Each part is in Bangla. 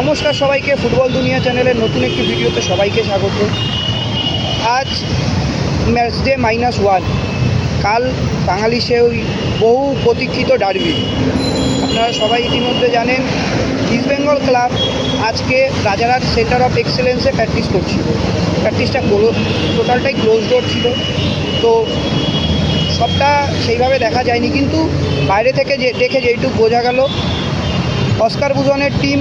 নমস্কার সবাইকে, ফুটবল দুনিয়া চ্যানেলের নতুন একটি ভিডিওতে সবাইকে স্বাগত। আজ ম্যাচ ডে মাইনাস ওয়ান কাল বাঙালি সেই বহু প্রতীক্ষিত ডার্বি আপনারা সবাই ইতিমধ্যে জানেন ইস্ট বেঙ্গল ক্লাব আজকে রাজারহাট সেন্টার অফ এক্সেলেন্সে প্র্যাকটিস করছিল। প্র্যাকটিসটা টোটালটাই ক্লোজ ডোর ছিল। তো সবটা সেইভাবে দেখা যায়নি, কিন্তু বাইরে থেকে যে, দেখে যেইটুকু বোঝা গেল, অস্কার বুজনের টিম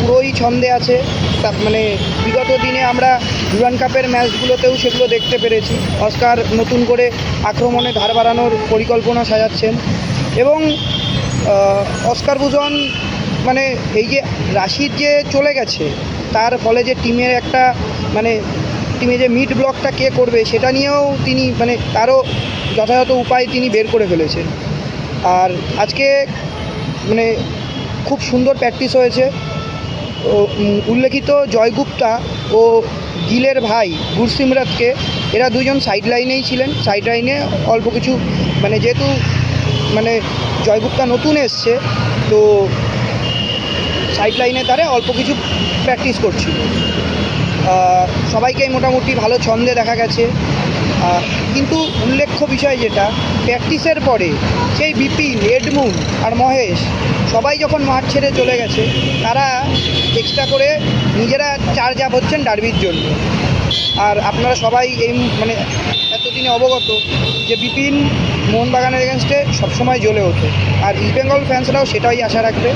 পুরোই ছন্দে আছে। তা মানে বিগত দিনে আমরা ডুরান কাপের ম্যাচগুলোতেও সেগুলো দেখতে পেরেছি। অস্কার নতুন করে আক্রমণে ধার বাড়ানোর পরিকল্পনা সাজাচ্ছেন। এবং অস্কার বুজন মানে এই যে রাশিদ যে চলে গেছে, তার ফলে যে টিমের একটা মানে টিমে যে মিড ব্লকটা কে করবে সেটা নিয়েও তিনি মানে তারও যথাযথ উপায় তিনি বের করে ফেলেছেন। আর আজকে মানে খুব সুন্দর প্র্যাকটিস হয়েছে। উল্লেখিত জয়গুপ্তা ও গিলের ভাই গুরসিমরাতকে, এরা দুজন সাইড লাইনেই ছিলেন। সাইড লাইনে অল্প কিছু মানে যেহেতু মানে জয়গুপ্তা নতুন এসছে, তো সাইড লাইনে তারা অল্প কিছু প্র্যাকটিস করছিল। সবাইকেই মোটামুটি ভালো ছন্দে দেখা গেছে। কিন্তু উল্লেখ্য বিষয় যেটা প্র্যাকটিসের পরে সেই বিপিন, এডমুন আর মহেশ সবাই যখন মাঠ ছেড়ে চলে গেছে, তারা এক্সট্রা করে নিজেরা চার্জ আপ হচ্ছেন ডার্বির জন্য। আর আপনারা সবাই এই মানে এতদিনে অবগত যে বিপিন মোহনবাগানের এগেনস্টে সবসময় জ্বলে ওঠে। আর ইস্ট বেঙ্গল ফ্যান্সরাও সেটাই আশা রাখবে।